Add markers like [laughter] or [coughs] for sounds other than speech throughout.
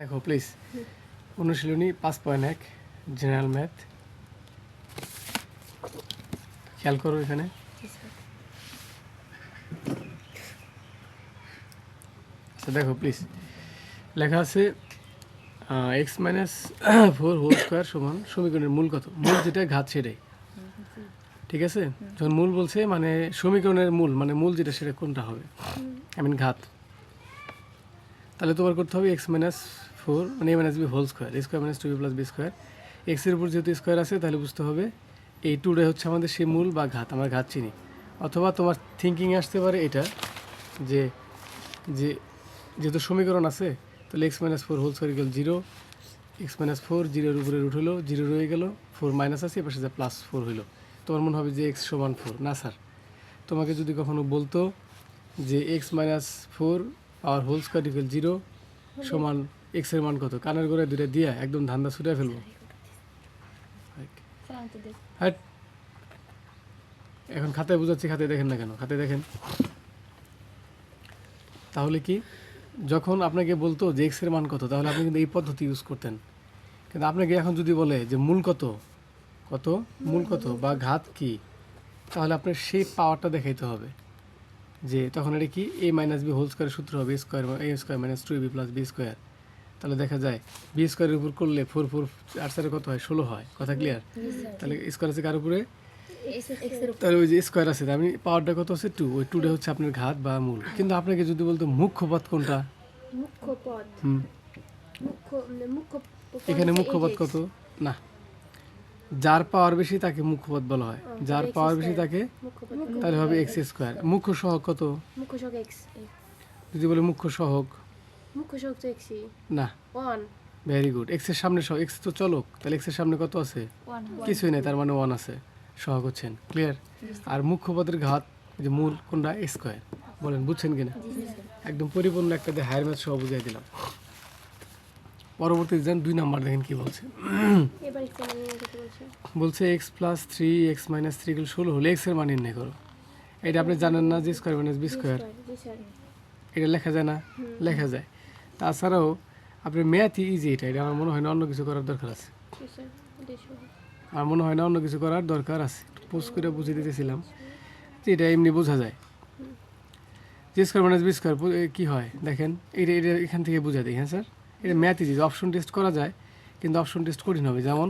দেখো প্লিজ অনুশীলনী পাঁচ পয়েন্ট এক জেনারেল ম্যাথ খেয়াল করো এখানে। আচ্ছা দেখো প্লিজ লেখা আছে x minus four whole square সমান সমীকরণের মূল কত? মূল যেটা ঘাত সেটাই। ঠিক আছে? যখন মূল বলছে মানে সমীকরণের মূল মানে মূল যেটা সেটা কোনটা হবে? আই মিন ঘাত। তাহলে তোমার করতে হবে এক্স মাইনাস ফোর মানে a minus b whole square a square minus two b plus b square এক্সের উপর যেহেতু স্কোয়ার আছে, তাহলে বুঝতে হবে এই টুটা হচ্ছে আমাদের সেই মূল বা ঘাত, আমরা ঘাত চিনি। অথবা তোমার থিঙ্কিং আসতে পারে এটা, যে যে, যেহেতু সমীকরণ আছে, তাহলে x minus four whole square গেল জিরো এক্স মাইনাস ফোর জিরোর উপরে রুট হলো জিরো রয়ে গেল ফোর মাইনাস আছে, এপাশে যা প্লাস ফোর হইল তোমার মনে হবে যে এক্স সমান ফোর না স্যার তোমাকে যদি কখনো বলতো যে এক্স মাইনাস ফোর আর হোল স্কোয়ার ইকুয়াল জিরো সমান এক্সের মান কত? কানের গোড়ায় দুটা দিয়ে একদম ধান্দা ছুটে ফেলব। হাট। এখন খাতায় বুঝাচ্ছি খাতায় দেখেন না কেন? খাতায় দেখেন। তাহলে কি? যখন আপনাকে বলতো যে এক্সের মান কত, তাহলে আপনি কিন্তু এই পদ্ধতি ইউজ করতেন। কিন্তু আপনাকে এখন যদি বলে যে মূল কত কত? মূল কত বা ঘাত কি? তাহলে আপনার সেই পাওয়ারটা দেখাইতে হবে। যে তখন এটা কি এ মাইনাস বি হোল স্কোয়ারের সূত্র হবে square a square minus two b plus b square তাহলে দেখা যায় বি স্কোয়ারের উপর করলে ফোর ফোর আট সাড়ে কত হয়? ষোলো হয়। কথা ক্লিয়ার তাহলে স্কোয়ার আছে কার উপরে? তাহলে ওই যে স্কোয়ার আছে আমি পাওয়ারটা কত আছে টু ওই টুটা হচ্ছে আপনার ঘাত বা মূল। কিন্তু আপনাকে যদি বলতো মুখ্য পথ কোনটা? মুখ্য হুম। মানে এখানে মুখ্য পথ কত? না। যার পাওয়ার বেশি তাকে মুখ্য পদ বলা হয়। যার পাওয়ার বেশি তাকে তাহলে হবে এক্স স্কোয়ার মুখ্য সহক কত? মুখ্য সহগ এক্স যদি বলে মুখ্য সহক। মুখ্য সহগ তো এক্সই না। ওয়ান ভেরি গুড এক্সের সামনে সহ এক্স তো চলক। তাহলে এক্সের সামনে কত আছে? কিছুই নেই তার মানে ওয়ান আছে। সহগ হচ্ছেন। ক্লিয়ার আর মুখ্য পদের ঘাত যে মূল কোনটা? স্কোয়ার বলেন বুঝছেন কিনা? একদম পরিপূর্ণ একটা দিয়ে হায়ার ম্যাথ সহ বুঝিয়ে দিলাম। পরবর্তী যান দুই নাম্বার দেখেন কি বলছে। বলছি? X plus three x minus three গুলো ষোলো হলে এক্সের মান নির্ণয় করো। এটা আপনি জানেন না যে স্কোয়ার মাইনাস বি স্কোয়ার এটা লেখা যায় না? লেখা যায়। তাছাড়াও আপনি ম্যাথই ইজি এটা এটা আমার মনে হয় না অন্য কিছু করার দরকার আছে। আমার মনে হয় না অন্য কিছু করার দরকার আছে। পোস্ট করে বুঝিয়ে দিতেছিলাম যে এটা এমনি বোঝা যায়। যে স্কোয়ার মাইনাস বি স্কোয়ার কী হয়? দেখেন এটা এটা এখান থেকে বোঝা দিই হ্যাঁ স্যার? এটা ম্যাথ ইজি অপশন টেস্ট করা যায় কিন্তু অপশন টেস্ট কঠিন হবে। যেমন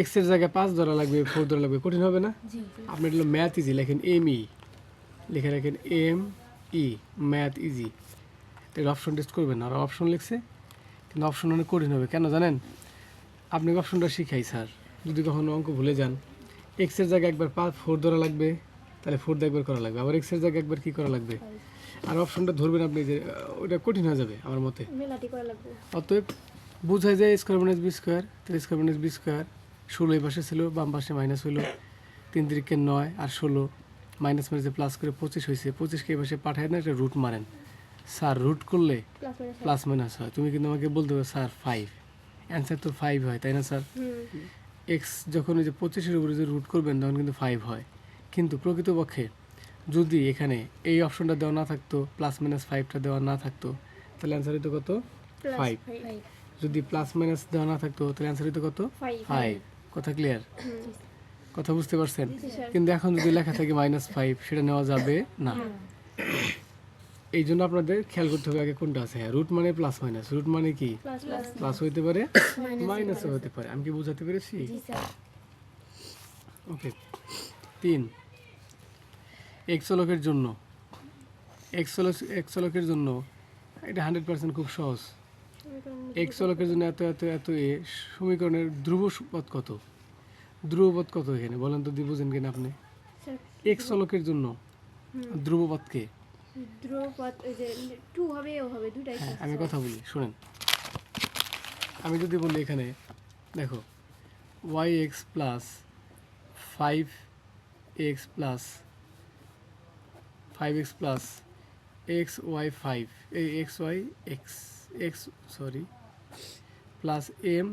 এক্সের জায়গায় পাঁচ ধরা লাগবে ফোর ধরা লাগবে কঠিন হবে না? আপনি এটা ম্যাথ ইজি লেখেন এম ই লিখে রাখেন এম ই ম্যাথ ইজি এটা অপশন টেস্ট করবেন না আর অপশন লিখছে কিন্তু অপশন অনেক কঠিন হবে। কেন জানেন? আপনি অপশনটা শিখাই স্যার যদি কখনো অঙ্ক ভুলে যান এক্সের জায়গায় একবার পাঁচ ফোর ধরা লাগবে তাহলে ফোর একবার করা লাগবে। আবার এক্সের জায়গায় একবার কী করা লাগবে? আর অপশনটা ধরবেন আপনি যে ওটা কঠিন হয়ে যাবে আমার মতে। অতএব বোঝায় যায় স্কোয়ার মাইনাস বি স্কোয়ার তাহলে স্কোয়ার মাইনাস বি স্কোয়ার ষোলো এই পাশে ছিল বাম পাশে মাইনাস হলো তিন তিরিকে নয় আর ষোলো মাইনাস মাইনাসে প্লাস করে পঁচিশ হয়েছে পঁচিশকে এই পাশে পাঠায় না একটা রুট মারেন। স্যার রুট করলে প্লাস মাইনাস হয়। তুমি কিন্তু আমাকে বলতে হবে স্যার ফাইভ অ্যান্সার তো ফাইভ হয় তাই না স্যার এক্স যখন ওই যে পঁচিশের উপরে যে রুট করবেন তখন কিন্তু ফাইভ হয়। কিন্তু প্রকৃতপক্ষে যদি এখানে এই অপশনটা দেওয়া না থাকতো প্লাস মাইনাস ফাইভটা দেওয়া না থাকতো তাহলে অ্যান্সার হতো কত? ফাইভ যদি প্লাস মাইনাস দেওয়া না থাকতো তাহলে অ্যান্সার হতো কত? ফাইভ কথা ক্লিয়ার [clears throat] কথা বুঝতে পারছেন? কিন্তু এখন যদি লেখা থাকে মাইনাস ফাইভ সেটা নেওয়া যাবে না। এই জন্য আপনাদের খেয়াল করতে হবে আগে কোনটা আছে। হ্যাঁ রুট মানে প্লাস মাইনাস রুট মানে কি? প্লাস হইতে পারে? মাইনাসও হতে পারে। আমি কি বোঝাতে পেরেছি? ওকে তিন। এক্সলকের জন্য। এক্সলক এক্সলকের জন্য এটা হান্ড্রেড পার্সেন্ট খুব সহজ। এক্সলকের জন্য এত এত এত এ সমীকরণের ধ্রুব পদ কত? ধ্রুবপদ কত এখানে? বলেন তো দি বুঝেন কিনা আপনি। স্যার এক্সলকের জন্য দুটাই হ্যাঁ আমি কথা বলি শুনেন। আমি যদি বলি এখানে দেখো y x plus five x plus five x plus x y five এই x y x x sorry plus M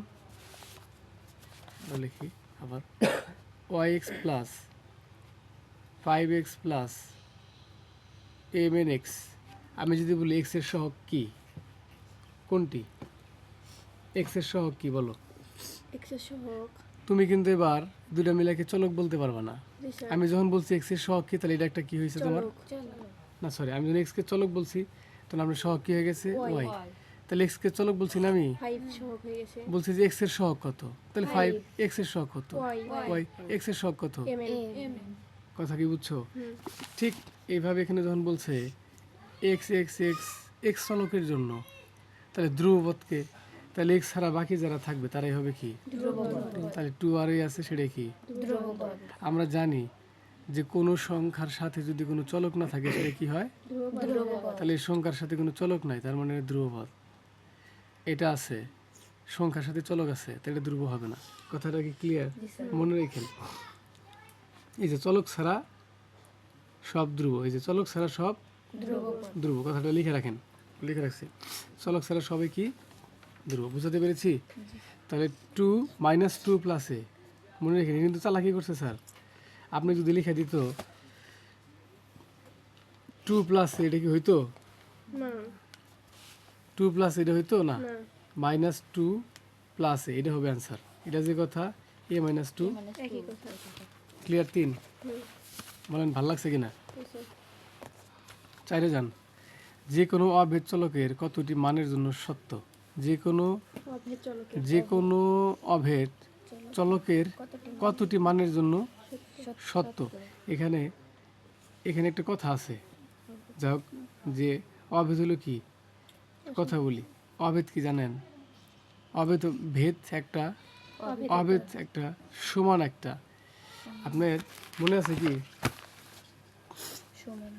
লিখি আবার y x plus five x plus M N x আমি যদি বলি এক্সের সহগ কি? কোনটি? এক্সের সহগ কি বলো? এক্সের সহগ তুমি কিন্তু এবার দুটা মিলাকে চলক বলতে পারবে না। আমি যখন বলছি এক্সের সহগ কি তাহলে এটা একটা কি হয়েছে তোমার? না সরি আমি যখন এক্স কে চলক বলছি তখন আমরা সহগ কি হয়ে গেছে? ওয়াই তাহলে এক্স কে চলক বলছি না আমি? ফাইভ সহগ হয়ে গেছে। বলছি যে এক্সের সহগ কত? তাহলে ফাইভ এক্সের সহগ কত? ওয়াই ওয়াই এক্সের সহগ কত? কথা কি বুঝছ? ঠিক এইভাবে এখানে যখন বলছে এক্স এক্স এক্স এক্স চলকের জন্য তাহলে ধ্রুবপথকে তাহলে এক্স ছাড়া বাকি যারা থাকবে তারাই হবে কি? তাহলে টু আর এই আছে সেটাই কি? আমরা জানি যে কোনো সংখ্যার সাথে যদি কোনো চলক না থাকে সেটা কি হয়? তাহলে এই সংখ্যার সাথে কোনো চলক নাই তার মানে ধ্রুবপদ এটা আছে সংখ্যার সাথে চলক আছে তাহলে এটা ধ্রুব হবে না। কথাটা কি ক্লিয়ার মনে রেখেন। এই যে চলক ছাড়া সব ধ্রুব এই যে চলক ছাড়া সব ধ্রুব কথাটা লিখে রাখেন। লিখে রাখছি। চলক ছাড়া সবই কি? ধ্রুব বুঝাতে পেরেছি? তাহলে টু মাইনাস টু প্লাসে মনে রেখে কিন্তু চালাকি করছে স্যার। আপনি যদি লিখে দিত টু প্লাস এটা কি হইতো? টু প্লাস এটা হইতো না? মাইনাস টু প্লাস এটা হবে অ্যান্সার এটা যে কথা এ মাইনাস টু ক্লিয়ার তিন। বলেন ভালো লাগছে কিনা? চাইরে যান। যে কোনো অভেদ চলকের কতটি মানের জন্য সত্য? যে কোনো যে কোনো অভেদ চলকের কতটি মানের জন্য সত্য? এখানে এখানে একটা কথা আছে। যা হোক যে অভেদ হলো কি? কথা বলি। অভেদ কি জানেন? অভেদ ভেদ একটা অভেদ। একটা সমান একটা। আপনার মনে আছে কি?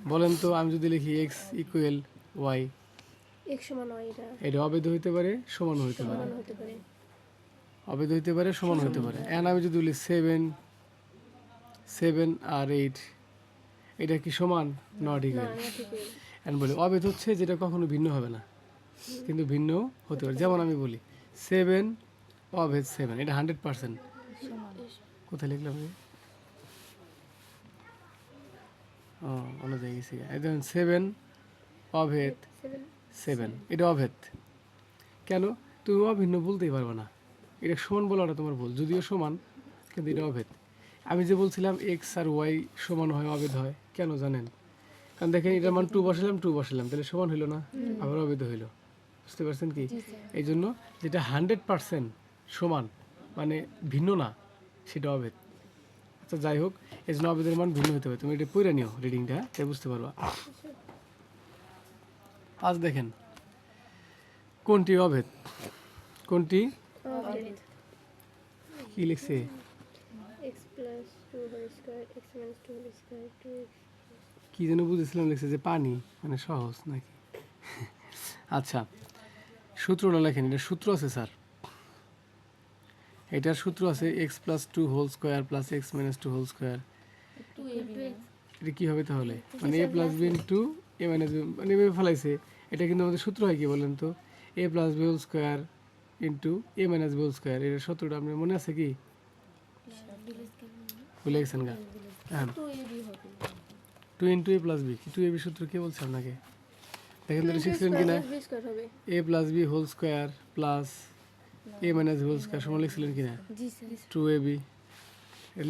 বলেন তো আমি যদি লিখি এক্স ইকুয়াল ওয়াই এক সমান হয় এটা। এটা অবৈধ হইতে পারে সমান হইতে পারে। সমান হতে পারে। অবৈধ হইতে পারে সমান হইতে পারে। এখন আমি যদি বলি সেভেন সেভেন আর এইট এটা কি সমান? নট না ইকুয়াল না বলি অবৈধ হচ্ছে যেটা কখনো ভিন্ন হবে না কিন্তু ভিন্ন হতে পারে। যেমন আমি বলি সেভেন অভেদ সেভেন এটা হান্ড্রেড পার্সেন্ট কোথায় লিখলাম আমি? ও অন্য জায়গায় গেছি। ধরেন সেভেন অভেদ সেভেন এটা অভেদ। কেন? তুমি অভিন্ন বলতেই পারবে না। এটা সমান বলাটা তোমার ভুল। যদিও সমান কিন্তু এটা অভেদ। আমি যে বলছিলাম এক্স আর ওয়াই সমান হয় অভেদ হয় কেন জানেন? কারণ দেখেন এটা মান টু বসালাম টু বসালাম। তাহলে সমান হইল না আবার অবৈধ হইল। বুঝতে পারছেন কি? এই জন্য যেটা হান্ড্রেড পার্সেন্ট সমান মানে ভিন্ন না সেটা অভেদ। আচ্ছা যাই হোক এই জন্য অভেদের মান ভিন্ন হতে হবে। তুমি এটা পড়ে নিও রিডিংটা তাই বুঝতে পারবা। পাঁচ দেখেন কোনটি অভেদ? কোনটি? অভেদ কি লিখছে? টু টু টু কি যেন বুঝেছিলাম লিখছে যে পানি মানে সহজ নাকি? আচ্ছা সূত্রটা লেখেন এটা সূত্র আছে স্যার। এটার সূত্র আছে x plus two whole square plus x minus two whole square এটা কি হবে তাহলে? মানে a plus b into a minus b মানে এভাবে ফেলাইছে। এটা কিন্তু আমাদের সূত্র হয় কি বলেন তো? A plus b whole square into a minus b whole square এর সূত্রটা আপনার মনে আছে কি? ভুলে গেছেন গা। হ্যাঁ। Two into a plus b two a b সূত্র কে বলছে আপনাকে? দেখেন তাহলে বি স্কোয়ার হবে। A plus b whole square plus a minus whole square সমান লিখছিলেন জি স্যার। টু এ বি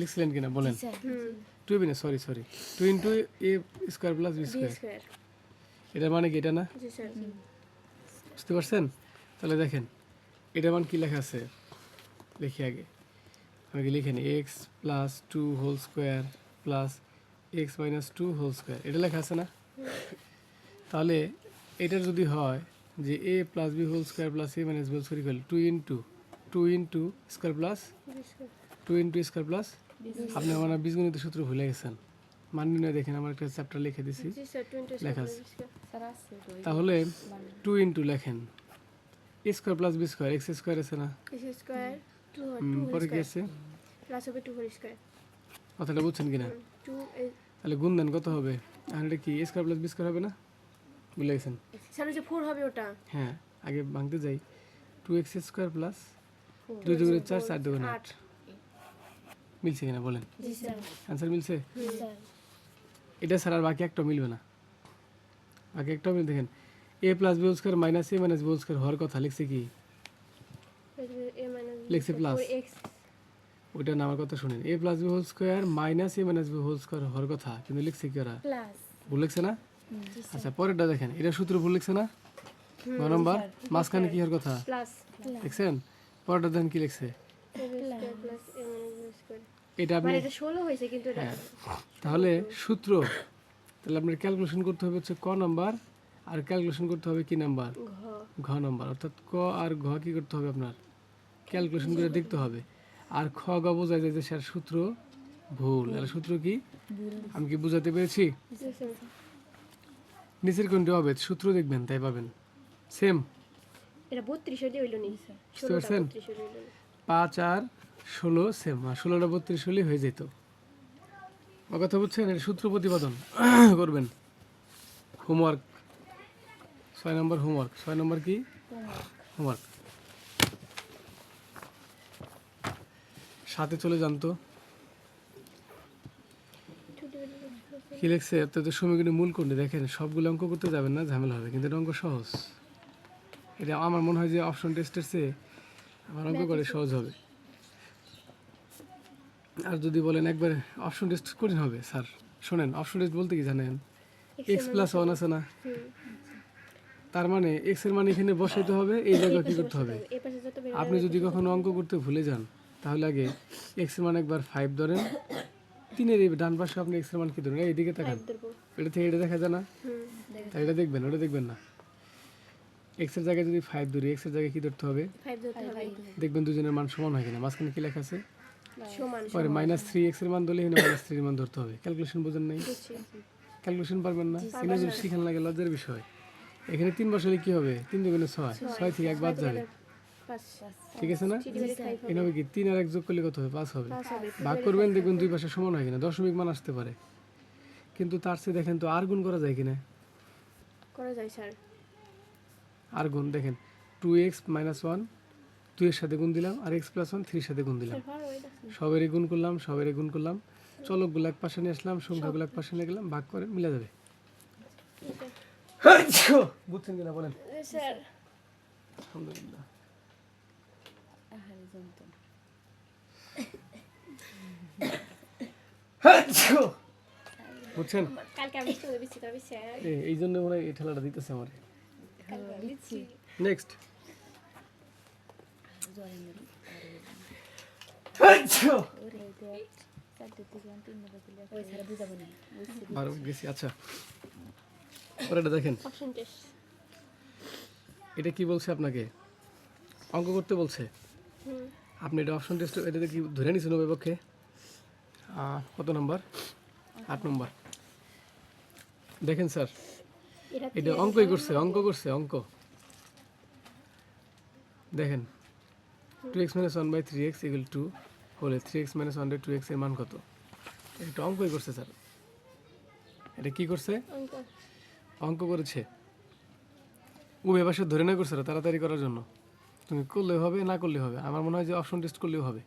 লিখছিলেন কিনা? বলেন। স্যার। হুম টু বি না sorry sorry two into a square plus b square এটার মানে কি এটা না? জি স্যার বুঝতে পারছেন? তাহলে দেখেন এটার মান কি লেখা আছে? দেখি আগে। আমি কি লিখেন x plus two whole square plus x minus two whole square এটা লেখা আছে না? তাহলে এটার যদি হয় যে a plus b whole square plus a minus b whole square equal to into two into square plus two into square plus আপনি আমার বীজগণিত সূত্র ভুলে গেছেন। মান নির্ণয় দেখেন আমার একটা চ্যাপ্টার লিখে দিছি। লেখা আছে। তাহলে টু ইন্টু লেখেন। A square plus B square X square আছে না? পরে কি আছে? কথাটা বুঝছেন কিনা? তাহলে গুণ দেন কত হবে? আর এটা কি স্কোয়ার প্লাস বি স্কোয়ার হবে না? ভুলে গেছেন? স্যার যে ফোর হবে ওটা। হ্যাঁ আগে ভাঙতে যাই। টু এক্স স্কোয়ার প্লাস দুই দুগুণে চার চার দুগুণে আট। মিলছে কিনা বলেন? অ্যান্সার মিলছে? স্যার। এটা ছাড়া আর বাকি একটা মিলবে না। বাকি একটা মিল দেখেন। A plus B square minus A minus B square হওয়ার কথা লিখছে কি? লিখছে প্লাস ওইটা না আমার কথা শুনেন। A plus B whole square minus A minus B whole square হওয়ার কথা কিন্তু লিখছে কি ওরা? প্লাস ভুল লিখছে না? আচ্ছা পরেরটা দেখেন। এটা সূত্র ভুল লিখছে না? ন নম্বর। মাঝখানে কি হওয়ার কথা? প্লাস দেখছেন? পরেরটা দেখেন কি লিখছে? এটা আপনি মানে এটা ষোলো হয়েছে কিন্তু এটা হ্যাঁ। তাহলে সূত্র তাহলে আপনার ক্যালকুলেশন করতে হবে হচ্ছে ক নাম্বার আর ক্যালকুলেশন করতে হবে কি নাম্বার? ঘ। ঘ নাম্বার অর্থাৎ ক আর ঘ কি করতে হবে আপনার? ক্যালকুলেশন করে দেখতে হবে। আর খ গ বোঝায় যায় যে স্যার সূত্র ভুল। আর সূত্র কি? আমি কি বুঝাতে পেরেছি? নিচের কোনটি হবে সূত্র দেখবেন তাই পাবেন। সেম এটা বত্রিশ হলে হইল নি বুঝতে পারছেন? বত্রিশ হলে হইল নি। পাঁচ আর ষোলো সেম ষোলোটা বত্রিশ হলেই হয়ে যেত। ও কথা বুঝছেন এটা সূত্র প্রতিপাদন। [coughs] করবেন। হোমওয়ার্ক। ছয় নম্বর হোমওয়ার্ক। ছয় নম্বর কি? হোমওয়ার্ক। সাথে চলে যান তো। কি লিখছে? অর্থাৎ সমীকরণের মূল কোনটি দেখেন, সবগুলো অঙ্ক করতে যাবেন না, ঝামেলা হবে। কিন্তু অঙ্ক সহজ। এটা আমার মনে হয় যে অপশন টেস্টের চেয়ে আমার অঙ্ক করে সহজ হবে। আর যদি বলেন একবার অপশন টেস্ট কঠিন হবে স্যার। শোনেন অপশন টেস্ট বলতে কি জানেন? এক্স প্লাস ওয়ান আছে না? তার মানে এক্সের মানে এখানে বসাইতে হবে এই জায়গায় কি করতে হবে? আপনি যদি কখনো অঙ্ক করতে ভুলে যান তাহলে আগে এক্সের মান একবার ফাইভ ধরেন। তিনের এই ডান পাশে আপনি এক্সের মান কি ধরেন এইদিকে তাকান। এটা থেকে এটা দেখা যায় না? তাই এটা দেখবেন ওটা দেখবেন না। এক্সের জায়গায় যদি ফাইভ ধরি এক্সের জায়গায় কি ধরতে হবে? ফাইভ ধরতে হবে। দেখবেন দুজনের মান সমান হয় কিনা। মাঝখানে কি লেখা আছে? সমান পরে মাইনাস থ্রি এক্সের মান ধরলে এখানে মাইনাস থ্রির মান ধরতে হবে। ক্যালকুলেশন বোঝেন নাই? ক্যালকুলেশন পারবেন না? এখানে যদি শিখান লাগে লজ্জার বিষয়। এখানে তিন বছরে কি হবে? তিন দুগুণে ছয়। ছয়। থেকে এক বাদ যাবে। ঠিক আছে না? হবে কি তিন আর এক যোগ করলে কত হবে? পাঁচ হবে। পাঁচ হবে। ভাগ করবেন দেখবেন দুই পাশে সমান হয় কিনা। দশমিক মান আসতে পারে। কিন্তু তার চেয়ে দেখেন তো আর গুণ করা যায় কিনা? করা যায় স্যার। আর গুণ দেখেন। টু এক্স মাইনাস ওয়ান দুই এর সাথে গুণ দিলাম আর এক্স প্লাস ওয়ান থ্রির সাথে গুণ দিলাম। সবেরই গুণ করলাম সবেরই গুণ করলাম। চলকগুলো এক পাশে নিয়ে আসলাম সংখ্যাগুলো এক পাশে নিয়ে গেলাম ভাগ করে মিলে যাবে। বুঝছেন কিনা বলেন? আলহামদুলিল্লাহ। বুঝছেন? এই- জন্য মনে হয় এই ঠেলাটা দিতেছে আমার। নেক্সট গেছি আচ্ছা। পরেটা দেখেন। এটা কি বলছে আপনাকে? অঙ্ক করতে বলছে? আপনি এটা অপশন টেস্ট এটাতে কি ধরে নিছেন পক্ষে? কত নম্বর? আট নম্বর। দেখেন স্যার। এটা এটা অঙ্কই করছে অঙ্ক করছে অঙ্ক। দেখেন। Two X minus one by three X equal two হলে three X minus one by two এক্সের মান কত? এটা অঙ্কই করছে স্যার এটা কি করছে? অঙ্ক। অঙ্ক করেছে। উভয় পাশে ধরে না করছে তাড়াতাড়ি করার জন্য। তুমি করলে হবে না করলে হবে? আমার মনে হয় যে অপশন টেস্ট করলেও হবে।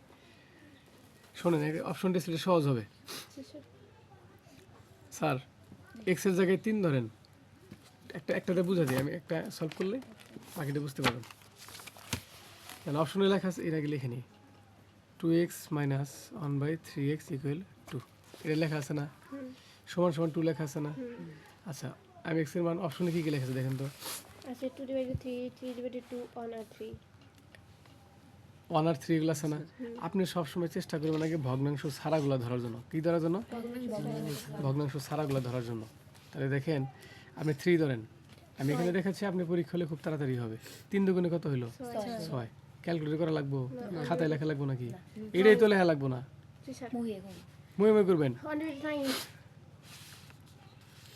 শোনেন অপশন টেস্ট এটা সহজ হবে। স্যার এক্সের জায়গায় তিন ধরেন। একটা একটাতে বুঝা দিই আমি একটা সলভ করলে বাকিটা বুঝতে পারবেন। তাহলে অপশনে লেখা আছে এর আগে লিখে নিই two X minus one by three X equal two এটা লেখা আছে না? সমান সমান টু লেখা আছে না? আচ্ছা আমি এক্সের মান অপশনে কী কী লেখা আছে দেখেন তো। আচ্ছা two divided three three divided two one আর থ্রি ওয়ান আর থ্রি এগুলো আছে না? আপনি সবসময় চেষ্টা করবেন আগে ভগ্নাংশ সারাগুলো ধরার জন্য। কী ধরার জন্য? ভগ্নাংশ সারাগুলো ধরার জন্য। তাহলে দেখেন আপনি থ্রি ধরেন। আমি এখানে দেখাচ্ছি আপনি পরীক্ষা হলে খুব তাড়াতাড়ি হবে। তিন দুগুণে কত হলো ছয়। ক্যালকুলেট করা লাগবো? খাতায় লেখা লাগবো নাকি? এটাই তো লেখা লাগবো না? মুয়ে মুয়ে করবেন?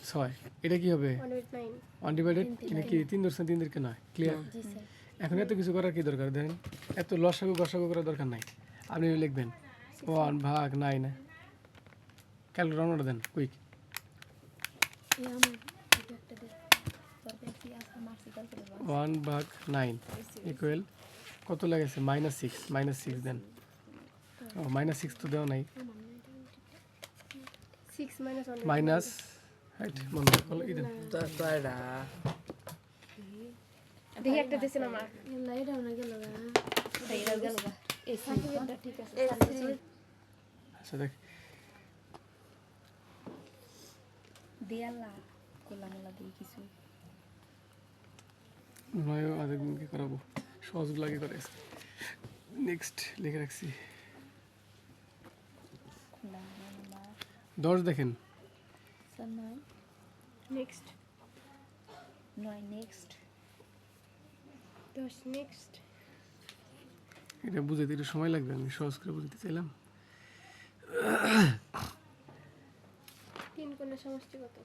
ছয়। এটা কি হবে? One divide nine one divided কি তিন। ধরছেন তিন দিকে নয়? ক্লিয়ার এখন এত কিছু করার কি দরকার? দেন এত লসাগু গসাগু করার দরকার নাই। আপনি লিখবেন। ওয়ান ভাগ নাই না ক্যালকুলেট রান্নাটা দেন কুইক ওয়ান ভাগ নাইন ইকুয়াল কত লাগেছে? মাইনাস সিক্স মাইনাস সিক্স দেন। ও মাইনাস সিক্স তো দেওয়া নাই। মাইনাস হাইট মনে দেখি একটা আমার। গেল এই ঠিক আছে আচ্ছা দেখ। দেয়ালা কোলা দিয়ে কিছু। নয় আরেকদিনকে করাবো? সহজগুলো আগে করে। নেক্সট লিখে রাখছি। দশ দেখেন। নেক্সট নয় নেক্সট দশ নেক্সট এটা বুঝাইতে একটু সময় লাগবে আমি সহজ করে বুঝতে চাইলাম। তিন কোণের সমষ্টি কত?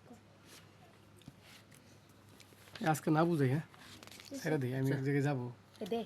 আজকে না বুঝাই হ্যাঁ? সেটা দিই আমি এক জায়গায় যাব। দে